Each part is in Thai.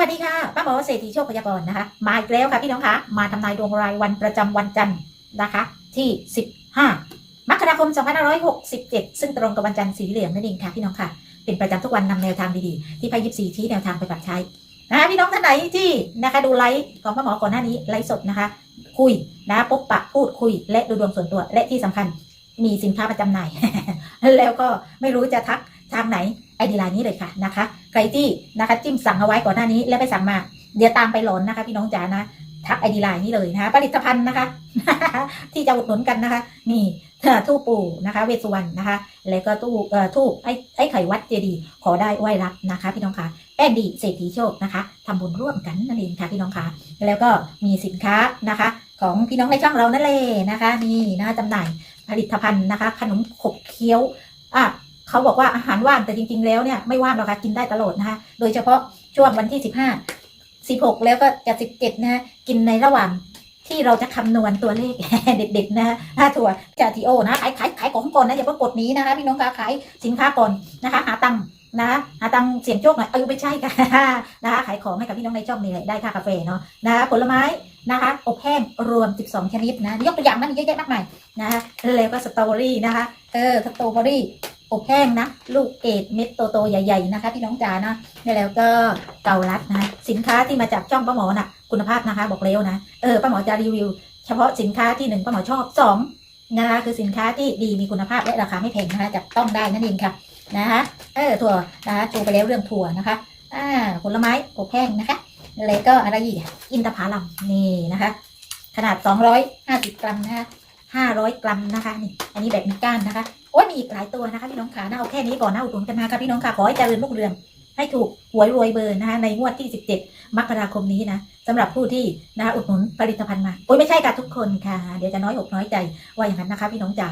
วัสดีค่ะป้าหมอเศรษฐีโชคพยากรณ์นะคะ มาอีกแล้วค่ะพี่น้องคะมาทำนายดวงรายวันประจำวันจันทร์นะคะ ที่ 15 มกราคม 2567 ซึ่งตรงกับวันจันทร์สีเหลืองนั่นเองค่ะพี่น้องค่ะ เป็นประจำทุกวันนำแนวทางดีๆ ที่ไพ่ยิปซีชี้แนวทางไปปรับใช้นะคะพี่น้องท่านไหนที่นะคะดูไลฟ์ของป้าหมอก่อนหน้านี้ไลฟ์สดนะคะ คุยนะพบปะพูดคุย และดูดวงส่วนตัวและที่สำคัญมีสินค้าประจำหน่ายแล้วก็ไม่รู้จะทักทางไหน ไอดีไลน์นี้เลยค่ะนะคะ ใครที่นะคะจิ้มสั่งเอาไว้ก่อนหน้านี้แล้วไปสั่งมา เดี๋ยวตามไปหลอนนะคะ พี่น้องจ๋านะทักไอดีไลน์นี้เลยนะคะผลิตภัณฑ์นะคะ ที่จะอุดหนุนกันนะคะ นี่ทูปปู่นะคะ เวสุวรรณนะคะ แล้วก็ตู้เอ่อทูปไอ้ไอ้ไข่วัดเจดีย์ขอได้ไหวรับนะคะ พี่น้องคะแป้งดีเศรษฐีโชคนะคะทำบุญร่วมกันนั่นเองค่ะพี่น้องคะแล้วก็มีสินค้านะคะ ของพี่น้องในช่องเรานั่นเลยนะคะ นี่นะคะจำหน่ายผลิตภัณฑ์นะคะ ขนมขบเคี้ยวอะ เขาบอกว่าอาหารว่างแต่จริง ๆ แล้วเนี่ยไม่ว่างหรอกค่ะกินได้ตลอดนะคะโดยเฉพาะช่วงวันที่สิบห้าสิบหกแล้วก็จะสิบเจ็ดนะฮะกินในระหว่างที่เราจะคำนวณตัวเลขเด็ดๆนะฮะถ้าถั่วจาทีโอนะขายขายขายของก่อนนะอย่าเพิ่งกดนี้นะคะพี่น้องคะขายสินค้าก่อนนะคะ หาตังค์นะคะหาตังค์เสี่ยงโชคหน่อยเออไม่ใช่ค่ะนะคะขายของให้กับพี่น้องในช่องนี่แหละได้ค่ากาแฟเนาะนะคะผลไม้นะคะอบแห้งรวม 12 ชนิดนะยกตัวอย่างนะมีเยอะแยะมากมายนะคะแล้วก็สตรอเบอรี่นะคะเออสตรอเบอรี่ อบแห้งนะ ลูกเกดเม็ดโตๆใหญ่ ๆ นะคะพี่น้องจ๋านะแล้วก็เกาลัดนะสินค้าที่มาจากช่องป้าหมอน่ะ คุณภาพนะคะ บอกเร็วนะเออป้าหมอจะรีวิว เฉพาะสินค้าที่หนึ่งป้าหมอชอบสองนะคะคือสินค้าที่ดีมีคุณภาพและราคาไม่แพงนะคะจับต้องได้นั่นเองค่ะนะคะเออถั่วนะคะโชว์ไปแล้วเรื่องถั่วนะคะอ่าผลไม้อบแห้งนะคะแล้วก็อะไรอีกอินทผลัมนี่นะคะ ขนาด 250 กรัมนะคะ500 กรัมนะคะนี่อันนี้แบบมีก้านนะคะ อ้ยมีอีกหลายตัวนะคะพี่น้องขานะเอาแค่นี้ก่อนนะอุดหนุนกันมาค่ะพี่น้องค่ะขอให้เจริญรุ่งเรืองให้ถูกหวยรวยเบอร์นะคะในงวดที่ 17 มกราคมนี้นะสำหรับผู้ที่นะคะอุดหนุนผลิตภัณฑ์มาโอ้ยไม่ใช่ค่ะทุกคนค่ะ เดี๋ยวจะน้อยอกน้อยใจว่าอย่างนั้นนะคะ พี่น้องจ๋า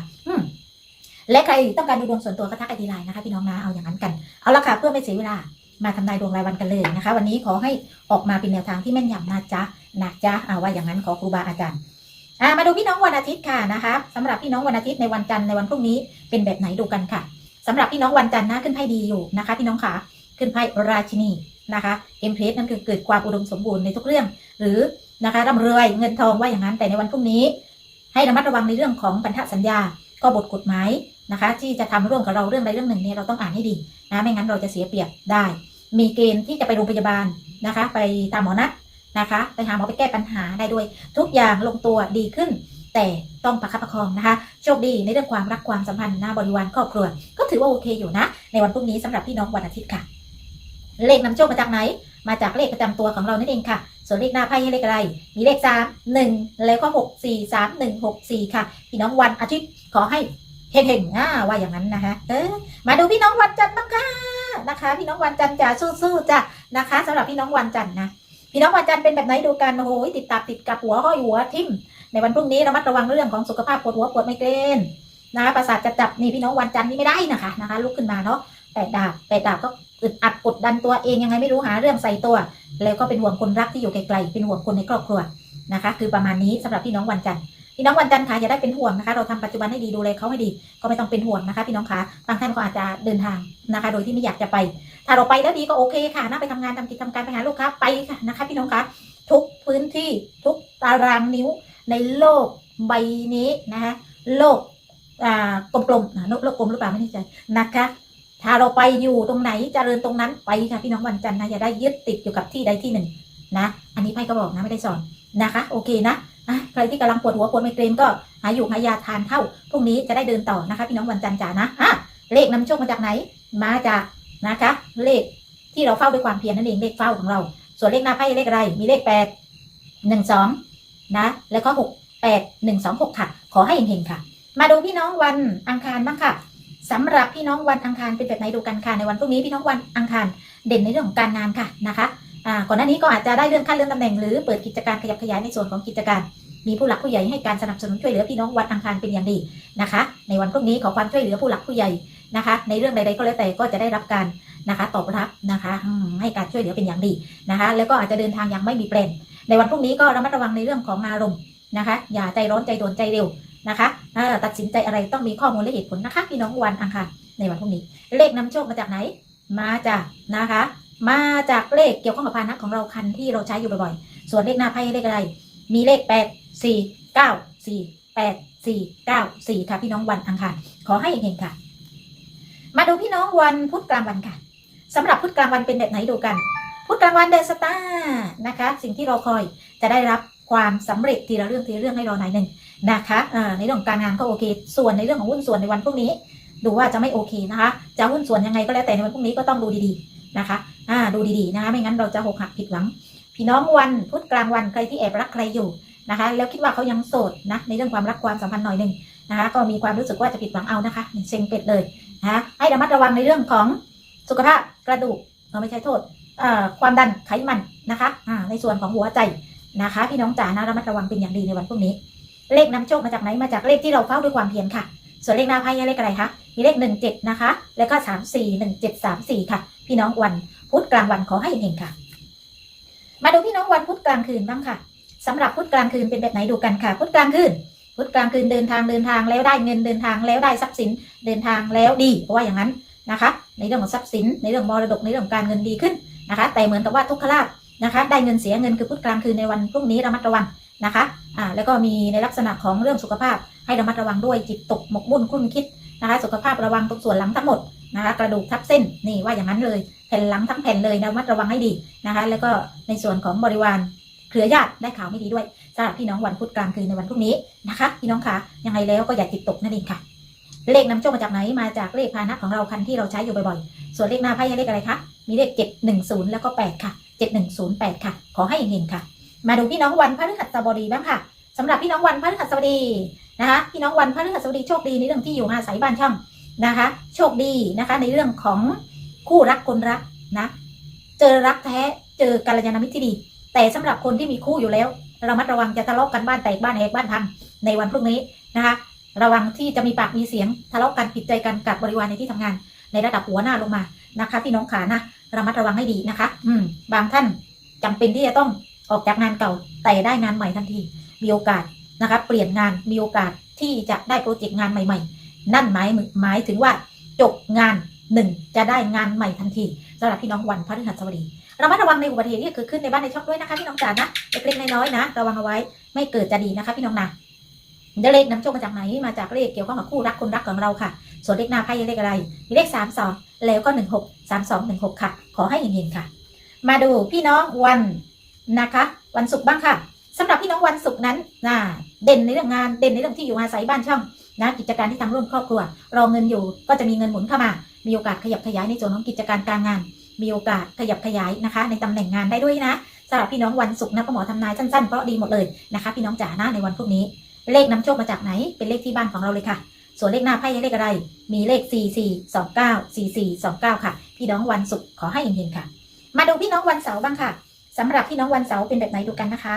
และใครต้องการดูดวงส่วนตัวก็ทักไอดีไลน์นะคะพี่น้องนะเอาอย่างนั้นกันเอาละค่ะเพื่อไม่เสียเวลามาทำนายดวงรายวันกันเลยนะคะ วันนี้ขอให้ออกมาเป็นแนวทางที่แม่นยำนะจ๊ะนะจ๊ะเอาว่าอย่างนั้นขอครูบาอาจารย์ อ่ามาดูพี่น้องวันอาทิตย์ค่ะนะคะสำหรับพี่น้องวันอาทิตย์ในวันจันทร์ในวันพรุ่งนี้เป็นแบบไหนดูกันค่ะสำหรับพี่น้องวันจันทร์นะขึ้นไพ่ดีอยู่นะคะ พี่น้องค่ะขึ้นไพ่ราชินีนะคะเอ็มเพลสนั่นคือเกิดความอุดมสมบูรณ์ในทุกเรื่อง หรือนะคะร่ำรวยเงินทองว่าอย่างนั้นแต่ในวันพรุ่งนี้ ให้ระมัดระวังในเรื่องของพันธสัญญา ก็บทกฎหมายนะคะ ที่จะทำร่วมกับเราเรื่องใดเรื่องหนึ่งเนี่ยเราต้องอ่านให้ดีนะไม่งั้นเราจะเสียเปรียบได้ มีเกณฑ์ที่จะไปโรงพยาบาลนะคะ ไปตามหมอนัด นะคะ ไปหาหมอไปแก้ปัญหาได้ด้วย ทุกอย่างลงตัวดีขึ้น แต่ต้องประคับประคองนะคะ โชคดีในเรื่องความรักความสัมพันธ์หน้าบริวารครอบครัว ก็ถือว่าโอเคอยู่นะ ในวันพรุ่งนี้สำหรับพี่น้องวันอาทิตย์ค่ะ เลขนำโชคมาจากไหน มาจากเลขประจำตัวของเรานั่นเองค่ะ ส่วนเลขหน้าไพ่เลขอะไร มีเลขสามหนึ่งแล้วก็หกสี่สามหนึ่งหกสี่ค่ะ พี่น้องวันอาทิตย์ขอให้เฮงๆอ่าว่าอย่างนั้นนะคะเออมาดูพี่น้องวันจันทร์บ้างค่ะนะคะ พี่น้องวันจันทร์จะสู้ๆจ้ะนะคะสำหรับพี่น้องวันจันทร์นะ พี่น้องวันจันทร์เป็นแบบไหนดูกันโอ้โหติดตับติดกับหัวห้อยหัวทิ่ม ในวันพรุ่งนี้ระมัดระวังเรื่องของสุขภาพปวดหัวปวดไมเกรนนะคะประสาทจะจับนี่พี่น้องวันจันทร์นี่ไม่ได้นะคะนะคะลุกขึ้นมาเนาะแปดดาบแปดดาบก็อึดอัดกดดันตัวเองยังไงไม่รู้หาเรื่องใส่ตัว แล้วก็เป็นห่วงคนรักที่อยู่ไกลๆเป็นห่วงคนในครอบครัวนะคะ คือประมาณนี้สำหรับพี่น้องวันจันทร์ พี่น้องวันจันทร์ค่ะอย่าได้เป็นห่วงนะคะ เราทำปัจจุบันให้ดีดูแลเขาให้ดี ก็ไม่ต้องเป็นห่วงนะคะ พี่น้องคะบางท่านก็อาจจะเดินทางนะคะ โดยที่ไม่อยากจะไป ถ้าเราไปแล้วดีก็โอเคค่ะนะไปทำงานทำกิจทำการไปหาลูกค้าไปค่ะนะคะ พี่น้องคะทุกพื้นที่ทุกตารางนิ้วในโลกใบนี้นะคะโลกอ่ากลมๆนะโลกกลมหรือเปล่าไม่แน่ใจนะคะ ถ้าเราไปอยู่ตรงไหนจเจริญตรงนั้นไปค่ะพี่น้องวันจันทร์นะอย่าได้ยึดติดอยู่กับที่ใดที่หนึ่งนะ อันนี้ไพ่ก็บอกนะไม่ได้สอนนะคะ โอเคนะ อะใครที่กำลังปวดหัวปวดไมเกรนก็หาอยู่หายาทานเท่าพรุ่งนี้จะได้เดินต่อนะคะ พี่น้องวันจันทร์จ๋านะอะเลขนำโชคมาจากไหน มาจากนะคะ เลขที่เราเฝ้าด้วยความเพียรนั่นเองเลขเฝ้าของเรา ส่วนเลขหน้าไพ่เลขอะไรมีเลขแปดหนึ่งสองนะแล้วก็หกแปดหนึ่งสองหกค่ะ ขอให้เห็นๆค่ะ มาดูพี่น้องวันอังคารบ้างค่ะสำหรับพี่น้องวันอังคารเป็นแบบไหนดูกันค่ะในวันพรุ่งนี้พี่น้องวันอังคารเด่นในเรื่องของการงานค่ะนะคะ ก่อนหน้านี้ก็อาจจะได้เลื่อนขั้นเลื่อนตำแหน่งหรือเปิดกิจการขยับขยายในส่วนของกิจการ มีผู้หลักผู้ใหญ่ให้การสนับสนุนช่วยเหลือพี่น้องวันอังคารเป็นอย่างดีนะคะ ในวันพรุ่งนี้ขอความช่วยเหลือผู้หลักผู้ใหญ่นะคะ ในเรื่องใดๆก็แล้วแต่ก็จะได้รับการนะคะตอบรับนะคะให้การช่วยเหลือเป็นอย่างดีนะคะ แล้วก็อาจจะเดินทางยังไม่มีแปลนในวันพรุ่งนี้ก็ระมัดระวังในเรื่องของอารมณ์นะคะ อย่าใจร้อนใจโดนใจเร็วนะคะตัดสินใจอะไรต้องมีข้อมูลและเหตุผลนะคะ พี่น้องวันอังคารในวันพรุ่งนี้ เลขนำโชคมาจากไหน มาจากนะคะ มาจากเลขเกี่ยวข้องกับพาหนะของเราคันที่เราใช้อยู่บ่อยๆ ส่วนเลขหน้าไพ่เลขอะไร มีเลขแปดสี่เก้าสี่แปดสี่เก้าสี่ค่ะพี่น้องวันอังคารขอให้เห็นค่ะ มาดูพี่น้องวันพุธกลางวันค่ะสำหรับพุธกลางวันเป็นแบบไหนดูกัน พุธกลางวันเดอะสตาร์นะคะ สิ่งที่เราคอยจะได้รับความสำเร็จทีละเรื่องทีละเรื่องให้รอหน่อยหนึ่งนะคะในเรื่องของการงานก็โอเค ส่วนในเรื่องของหุ้นส่วนในวันพรุ่งนี้ ดูว่าจะไม่โอเคนะคะ จะหุ้นส่วนยังไงก็แล้วแต่ในวันพรุ่งนี้ก็ต้องดูดีๆนะคะ อ่าดูดีๆนะคะไม่งั้นเราจะหกหักผิดหวัง พี่น้องวันพุธกลางวันใครที่แอบรักใครอยู่นะคะ แล้วคิดว่าเขายังโสดนะในเรื่องความรักความสัมพันธ์หน่อยหนึ่งนะคะก็มีความรู้สึกว่าจะผิดหวังเอานะคะเซ็งเป็ดเลยนะคะให้ระมัดระวังในเรื่องของสุขภาพกระดูกเราไม่ใช่โทษความดันไขมันนะคะอ่าในส่วนของหัวใจนะคะ พี่น้องจ๋านะระมัดระวังเป็นอย่างดีในวันพรุ่งนี้ เลขนำโชคมาจากไหนมาจากเลขที่เราเฝ้าด้วยความเพียรค่ะ ส่วนเลขหน้าไพ่เลขอะไรคะมีเลขหนึ่งเจ็ดนะคะ แล้วก็สามสี่หนึ่งเจ็ดสามสี่ค่ะ พี่น้องวันพุธกลางวันขอให้เห็นค่ะ มาดูพี่น้องวันพุธกลางคืนบ้างค่ะสำหรับพุธกลางคืนเป็นแบบไหนดูกันค่ะ พุธกลางคืน พุธกลางคืนเดินทางเดินทางแล้วได้เงินเดินทางแล้วได้ทรัพย์สินเดินทางแล้วดีเพราะว่าอย่างนั้นนะคะ ในเรื่องของทรัพย์สิน ในเรื่องมรดกในเรื่องการเงินดีขึ้นนะคะ แต่เหมือนกับว่าทุกขลาภนะคะ ได้เงินเสียเงินคือพุธกลางคืนในวันพรุ่งนี้ระมัดระวังนะคะอ่าแล้วก็มีในลักษณะของเรื่องสุขภาพให้ระมัดระวังด้วยจิตตกหมกมุ่นคุ้นคิดนะคะ สุขภาพระวังตรงส่วนหลังทั้งหมดนะคะ กระดูกทับเส้นนี่ว่าอย่างนั้นเลย ผ่นหลังทั้งแผ่นเลยนะมัดระวังให้ดีนะคะ แล้วก็ในส่วนของบริวารเครือญาติได้ข่าวไม่ดีด้วยสำหรับพี่น้องวันพุธกลางคืนในวันพรุ่งนี้นะคะ พี่น้องคะยังไงแล้วก็อย่าจิตตกนั่นเองค่ะ เลขนำโชคมาจากไหนมาจากเลขพานะของเราคันที่เราใช้อยู่บ่อยๆ ส่วนเลขหน้าไพ่เลขอะไรคะมีเลขเจ็ดหนึ่งศูนย์แล้วก็แปดค่ะเจ็ดหนึ่งศูนย์แปดค่ะ ขอให้เห็นๆค่ะ มาดูพี่น้องวันพฤหัสบดีบ้างค่ะสำหรับพี่น้องวันพฤหัสบดีนะคะพี่น้องวันพฤหัสบดีโชคดีในเรื่องที่อยู่อาศัยบ้านช่องนะคะ โชคดีนะคะในเรื่องของ คู่รักคนรักนะ เจอรักแท้เจอกัลยาณมิตรที่ดี แต่สำหรับคนที่มีคู่อยู่แล้วระมัดระวังจะทะเลาะกันบ้านแตกบ้านแหกบ้านพังในวันพรุ่งนี้นะคะ ระวังที่จะมีปากมีเสียงทะเลาะกันผิดใจกันกับบริวารในที่ทำงาน ในระดับหัวหน้าลงมานะคะพี่น้องขานะระมัดระวังให้ดีนะคะ อืม บางท่านจำเป็นที่จะต้องออกจากงานเก่าแต่ได้งานใหม่ทันที มีโอกาสนะคะเปลี่ยนงานมีโอกาสที่จะได้โปรเจกต์งานใหม่ ๆ นั่นหมายหมายถึงว่าจบงาน หนึ่งจะได้งานใหม่ทันทีสำหรับพี่น้องวันพฤหัสบดีระมัดระวังในอุบัติเหตุที่เกิดขึ้นในบ้านในช่องด้วยนะคะพี่น้องจ๋านะเล็กๆน้อยๆนะ ระวังเอาไว้ไม่เกิดจะดีนะคะ พี่น้องนะเดเลขน้ำโชคมาจากไหนมาจากเลขเกี่ยวข้องกับคู่รักคนรักของเราค่ะ ส่วนเลขหน้าไพ่เลขอะไรมีเลขสามสองแล้วก็หนึ่งหกสามสองหนึ่งหกค่ะ ขอให้เห็นๆค่ะ มาดูพี่น้องวันนะคะ วันศุกร์บ้างค่ะสำหรับพี่น้องวันศุกร์นั้นนะเด่นในเรื่องงานเด่นในเรื่องที่อยู่อาศัยบ้านช่อง นะกิจการที่ทำร่วมครอบครัวรอเงินอยู่ก็จะมีเงินหมุนเข้ามา มีโอกาสขยับขยายในส่วนของกิจการการงาน มีโอกาสขยับขยายนะคะ ในตำแหน่งงานได้ด้วยนะสำหรับพี่น้องวันศุกร์นะพ่อหมอทำนายสั้นๆเพราะดีหมดเลยนะคะ พี่น้องจ๋านะในวันพรุ่งนี้ เลขนำโชคมาจากไหน เป็นเลขที่บ้านของเราเลยค่ะ ส่วนเลขหน้าไพ่เลขอะไร มีเลข 4 4 2 9 4 4 2 9 ค่ะ พี่น้องวันศุกร์ขอให้เห็นๆค่ะ มาดูพี่น้องวันเสาร์บ้างค่ะสำหรับพี่น้องวันเสาร์เป็นแบบไหนดูกันนะคะ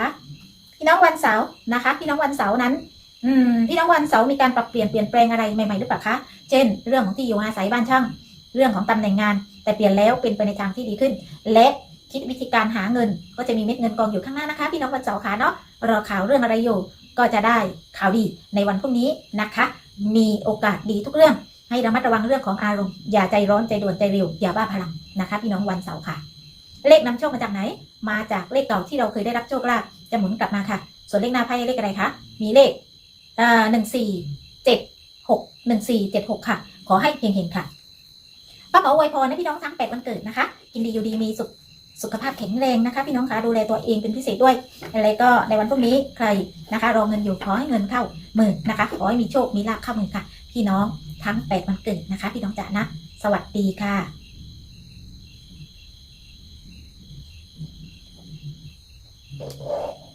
พี่น้องวันเสาร์นะคะ พี่น้องวันเสาร์นั้น อืมพี่น้องวันเสาร์มีการปรับเปลี่ยนเปลี่ยนแปลงอะไรใหม่ๆหรือเปล่าคะ เช่น เรื่องของที่อยู่อาศัยบ้านช่าง เรื่องของตำแหน่งงาน แต่เปลี่ยนแล้วเป็นไปในทางที่ดีขึ้น และคิดวิธีการหาเงิน ก็จะมีเม็ดเงินกองอยู่ข้างหน้านะคะ พี่น้องวันเสาร์ค่ะเนาะรอข่าวเรื่องอะไรอยู่ก็จะได้ข่าวดีในวันพรุ่งนี้นะคะ มีโอกาสดีทุกเรื่อง ให้ระมัดระวังเรื่องของอารมณ์อย่าใจร้อนใจด่วนใจเร็วอย่าบ้าพลังนะคะ พี่น้องวันเสาร์ค่ะ เลขนำโชคมาจากไหน มาจากเลขเก่าที่เราเคยได้รับโชคลาภจะหมุนกลับมาค่ะ ส่วนเลขหน้าไพ่เลขอะไรคะมีเลข อ่าหนึ่งสี่เจ็ดหกหนึ่งสี่เจ็ดหกค่ะ ขอให้เฮงๆค่ะป้าหมออวยพรให้พี่น้องทั้งแปดวันเกิดนะคะ กินดีอยู่ดีมีสุขสุขภาพแข็งแรงนะคะ พี่น้องคะดูแลตัวเองเป็นพิเศษด้วย อะไรก็ในวันพรุ่งนี้ใครนะคะ รอเงินอยู่ขอให้เงินเข้าหมือนนะคะขอให้มีโชคมีลาภเข้ามือค่ะ พี่น้องทั้งแปดวันเกิดนะคะ พี่น้องจ๋านะ สวัสดีค่ะ